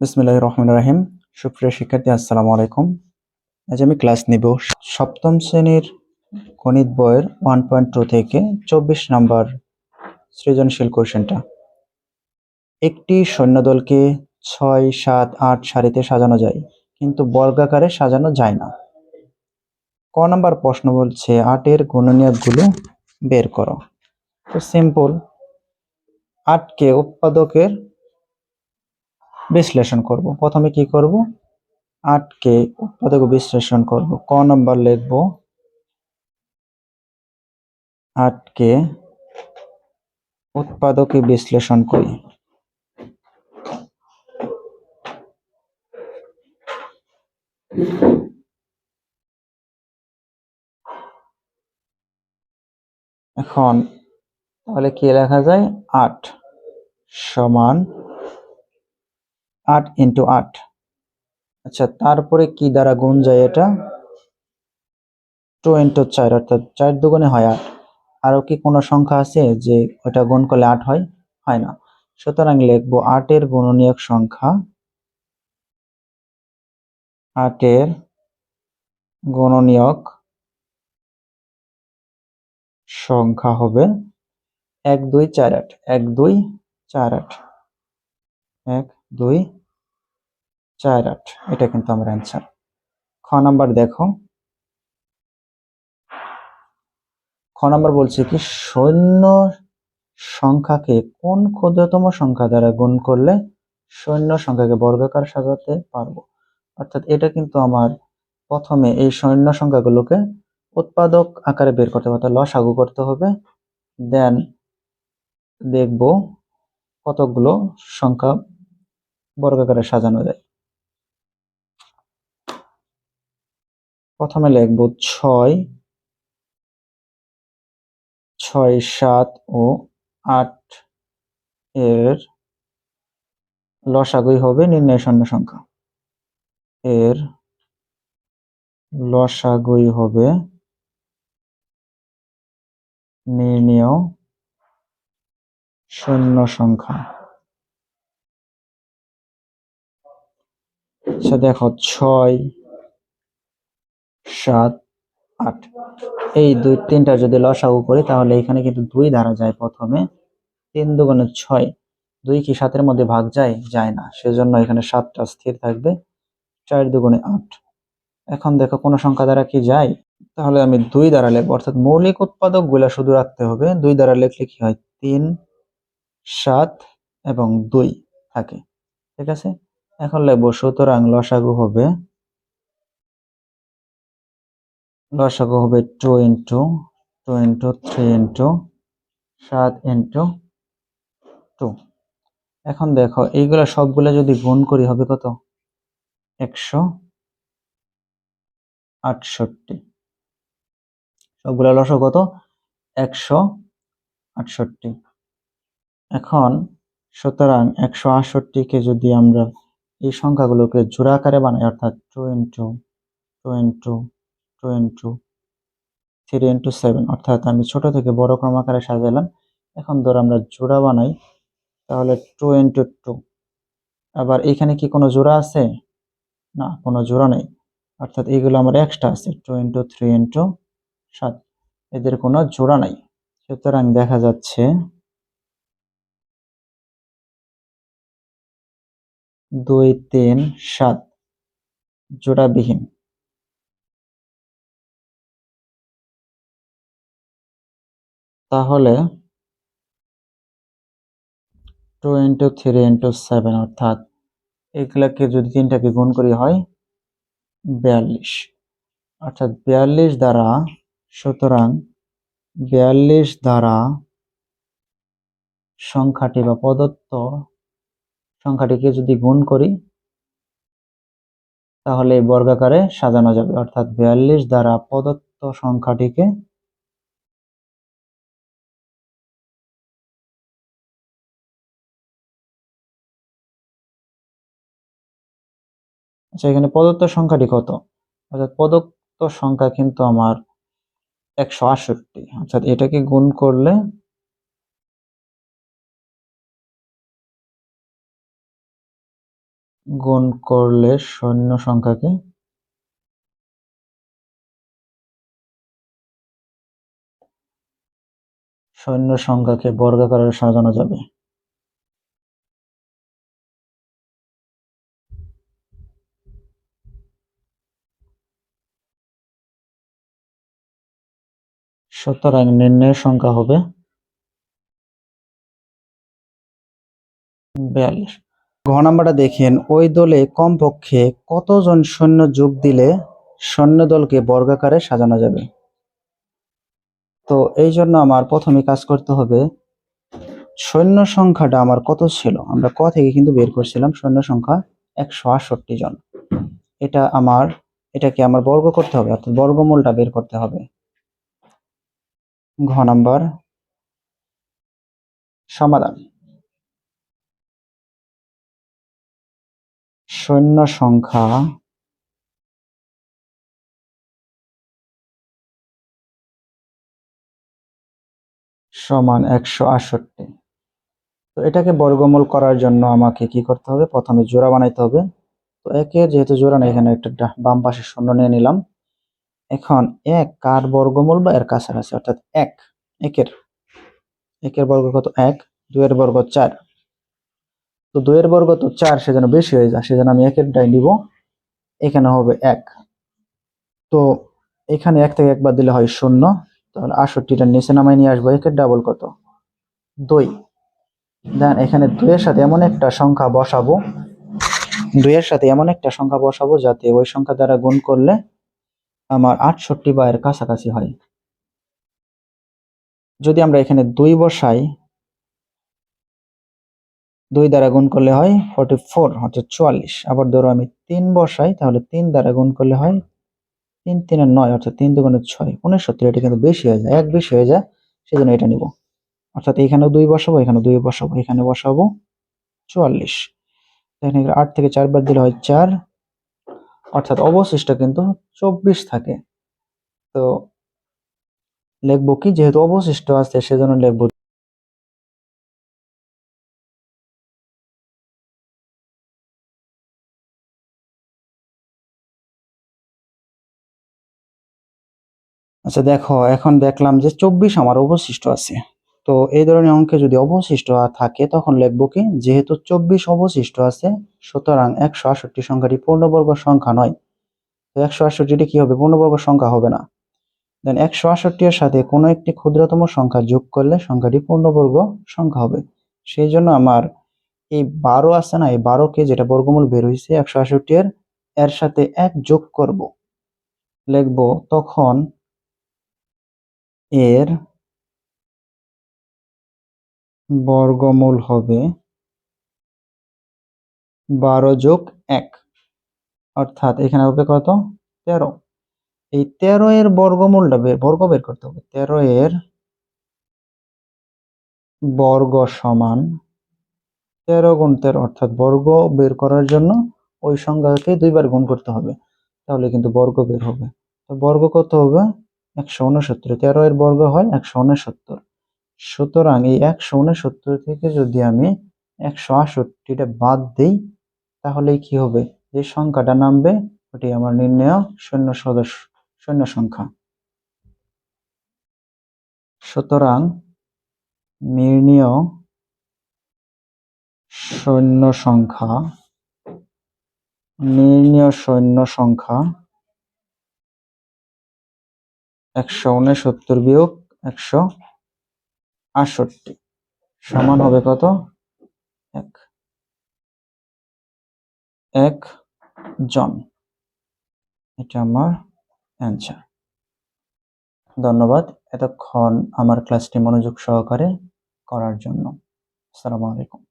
বিসমিল্লাহ রহমান রাহিম। সুপ্রিয় শিক্ষার্থী, আসসালামু আলাইকুম। আজ আমি ক্লাস নিব সপ্তম শ্রেণির গণিত বইয়ের ওয়ান পয়েন্ট টু থেকে চব্বিশ নম্বর সৃজনশীল কোশ্চেনটা। একটি সৈন্যদলকে ছয়, সাত, আট সারিতে সাজানো যায়, কিন্তু বর্গাকারে সাজানো যায় না। ক নম্বর প্রশ্ন বলছে, আটের গুণনীয়কগুলো বের করো। তো সিম্পল আটকে উৎপাদকের বিশ্লেষণ করব। প্রথমে কি করব? আটকে উৎপাদক বিশ্লেষণ করব। ক নম্বর লিখব। আটকে উৎপাদকে বিশ্লেষণ করি। এখন তাহলে কি লেখা যায়? আট সমান আট ইন্টু আট। আচ্ছা তারপরে কি দ্বারা গুণ যায় এটা? টু ইন্টু চার, অর্থাৎ চার দুগুণে হয় আট। আরও কি কোনো সংখ্যা আছে যে ওটা গুণ করলে আট হয়? হয় না। সুতরাং লিখব আটের গুণনীয়ক সংখ্যা আটের গুণনীয়ক সংখ্যা হবে এক দুই চার আট। এক দুই চার আট। এক দুই চার আট, এটা কিন্তু আমার অ্যান্সার খ নাম্বার দেখো। খ নাম্বার বলছে কি, সৈন্য সংখ্যাকে কোন ক্ষুদ্রতম সংখ্যা দ্বারা গুণ করলে সৈন্য সংখ্যাকে বর্গাকার সাজাতে পারব? অর্থাৎ এটা কিন্তু আমার প্রথমে এই সৈন্য সংখ্যাগুলোকে উৎপাদক আকারে বের করতে হবে, অর্থাৎ লসাগু করতে হবে। দেন দেখব কতগুলো সংখ্যা বর্গাকারে সাজানো যায়। প্রথমে লিখব ছয় ছয় সাত ও আট এর লসাগুই হবে নির্ণয় শূন্য সংখ্যা। এর লসাগুই হবে নির্ণয় শূন্য সংখ্যা। আচ্ছা দেখো ছয় সাত, আট। এই দুই, তিনটা যদি লসাগু করি, তাহলে এখানে কিন্তু দুই ধারা যায় প্রথমে। তিন দুগুণে ছয়, দুই কি সাতের মধ্যে ভাগ যায়? যায় না। সেজন্য এখানে সাতটা স্থির থাকবে। চার দুগুণে আট। এখন দেখো, কোনো সংখ্যা দ্বারা কি যায়? তাহলে আমি দুই দ্বারা লিখব। অর্থাৎ মৌলিক উৎপাদকগুলা শুধু রাখতে হবে। দুই দ্বারা লিখলে কি হয়? তিন, সাত এবং দুই থাকে। ঠিক আছে? এখন লিখব, সুতরাং লসাগু হবে লসাগু হবে two into two into, three into, সাত ইন্টু টু। এখন দেখো, এইগুলা সবগুলো যদি গুণ করি হবে কত? একশো আটষট্টি। সবগুলা লস কত? একশো আটষট্টি। এখন সুতরাং একশো আটষট্টিকে যদি আমরা এই সংখ্যাগুলোকে জোড়া আকারে বানাই, অর্থাৎ two into two into two into three into seven অর্থাৎ আমি ছোট থেকে বড় ক্রম আকারে সাজালাম এখন ধর আমরা জোড়া বানাই, তাহলে টু ইন্টু টু আবার এখানে কি কোনো জোড়া আছে? না, কোনো জোড়া নেই। অর্থাৎ এইগুলো আমার এক্সট্রা আছে টু ইন্টু থ্রি ইন্টু সাত। এদের কোনো জোড়া নাই। সুতরাং দেখা যাচ্ছে, দুই, তিন, সাত। জোড়াবিহীন। তাহলে two into three into seven অর্থাৎ এগুলাকে যদি তিনটাকে গুণ করি হয় বিয়াল্লিশ। অর্থাৎ বিয়াল্লিশ দ্বারা, সুতরাং বিয়াল্লিশ দ্বারা সংখ্যাটি বা প্রদত্ত সংখ্যাটিকে যদি গুণ করি, তাহলে বর্গাকারে সাজানো যাবে। অর্থাৎ বিয়াল্লিশ দ্বারা প্রদত্ত সংখ্যাটিকে আচ্ছা এখানে প্রদত্ত সংখ্যাটি কত? অর্থাৎ প্রদত্ত সংখ্যা কিন্তু আমার একশো আটষট্টি। অর্থাৎ এটাকে গুণ করলে গুণ করলে সৈন্য সংখ্যাকে সৈন্য সংখ্যাকে বর্গাকারে সাজানো যাবে। সুতরাং নির্ণয়ের সংখ্যা হবে বিয়াল্লিশ। ঘ নাম্বারটা দেখেন, ওই দলে কমপক্ষে কতজন সৈন্য যোগ দিলে সৈন্য দলকে বর্গাকারে সাজানো যাবে? তো এই জন্য আমার প্রথমে কাজ করতে হবে, সৈন্য সংখ্যাটা আমার কত ছিল? আমরা ক থেকে কিন্তু বের করছিলাম, সৈন্য সংখ্যা একশো আটষট্টি জন। এটা আমার, এটাকে আমার বর্গ করতে হবে, অর্থাৎ বর্গমূলটা বের করতে হবে। ঘ নাম্বার। সমাধান। সৈন্য সংখ্যা সমান একশো আটষট্টি। তো এটাকে বর্গমূল করার জন্য আমাকে কি করতে হবে? প্রথমে জোড়া বানাইতে হবে। তো একের যেহেতু জোড়া নেই এখানে একটা বাম পাশে শূন্য নিয়ে নিলাম। এখন এক কার বর্গমূল বা এর কাছাকাছি? অর্থাৎ এক। একের। একের বর্গ কত? এক। দুয়ের বর্গ চার। তো দুয়ের বর্গ তো চার সেজন্য বেশি হয়ে যায় সেজন্য আমি একের ডাই নিব, এখানে হবে এক। তো এখানে এক থেকে একবার দিলে হয় শূন্য। তাহলে আটষট্টিটা নিচে নামাই নিয়ে আসব, একের ডাবল কত? দুই। দেন এখানে দুইয়ের সাথে এমন একটা সংখ্যা বসাবো, দুইয়ের সাথে এমন একটা সংখ্যা বসাবো যাতে ওই সংখ্যা দ্বারা গুণ করলে আমার আটষট্টি বা এর কাছাকাছি হয়। যদি আমরা এখানে দুই বসাই, দুই দ্বারা গুণ করলে হয় ফর্টি ফোর অর্থাৎ চুয়াল্লিশ। আবার ধরো আমি তিন বসাই, তাহলে তিন দ্বারা গুণ করলে হয় তিন তিনের নয়, অর্থাৎ তিন দুগুণে ছয়। উনসত্তর, এটা কিন্তু বেশি হয়ে যায়, এক বেশি হয়ে যায়, সেজন্য এটা নিব। অর্থাৎ এখানে দুই বসাবো এখানে দুই বসাবো, এখানে বসাবো চুয়াল্লিশ। এখানে আট থেকে চার চারবার দিলে হয় চার অর্থাৎ অবশিষ্ট কিন্তু চব্বিশ থাকে। তো লিখব কি? যেহেতু অবশিষ্ট আছে, সেজন্য লিখব আচ্ছা দেখো, এখন দেখলাম যে চব্বিশ আমার অবশিষ্ট আছে। তো এই ধরনের অঙ্কে যদি অবশিষ্ট থাকে, তখন লিখব কি, যেহেতু চব্বিশ অবশিষ্ট আছে, সুতরাং একশো আটষট্টি সংখ্যাটি পূর্ণবর্গ সংখ্যা নয়। তো একশো আটষট্টিটি কি হবে? পূর্ণবর্গ সংখ্যা হবে না। দেন একশো আটষট্টি এর সাথে কোনো একটি ক্ষুদ্রতম সংখ্যা যোগ করলে সংখ্যাটি পূর্ণবর্গ সংখ্যা হবে। সেই জন্য আমার এই বারো আছে না, এই বারোকে যেটা বর্গমূল বের হয়েছে, একশো আটষট্টি এর এর সাথে এক যোগ করব। লিখব তখন এর বর্গমূল হবে বারো যোগ এক। অর্থাৎ এখানে হবে কত? তেরো। এই তেরো এর বর্গমূলটা বের বর্গ বের করতে হবে। তেরো এর বর্গ সমান তেরো গুণ তেরো, অর্থাৎ বর্গ বের করার জন্য ওই সংখ্যাকে দুইবার গুণ করতে হবে। তাহলে কিন্তু বর্গ বের হবে। তো বর্গ কত হবে? একশো উনসত্তর। তেরো এর বর্গ হয় একশো উনসত্তর। সুতরাং এই একশো উনসত্তর থেকে যদি আমি একশো আটষট্টিটা বাদ দিই, তাহলে কি হবে? যে সংখ্যাটা নামবে, ওটি আমার নির্ণয় শূন্য সদস্য, শূন্য সংখ্যা। সুতরাং নির্ণয় সৈন্য সংখ্যা, নির্ণয় সৈন্য সংখ্যা একশো উনসত্তর বিয়োগ একশো আটষট্টি। সমান হবে কত? এক। এক জন। এটা আমার অ্যান্সার ধন্যবাদ এতক্ষণ আমার ক্লাসটি মনোযোগ সহকারে করার জন্য। আসসালামু আলাইকুম।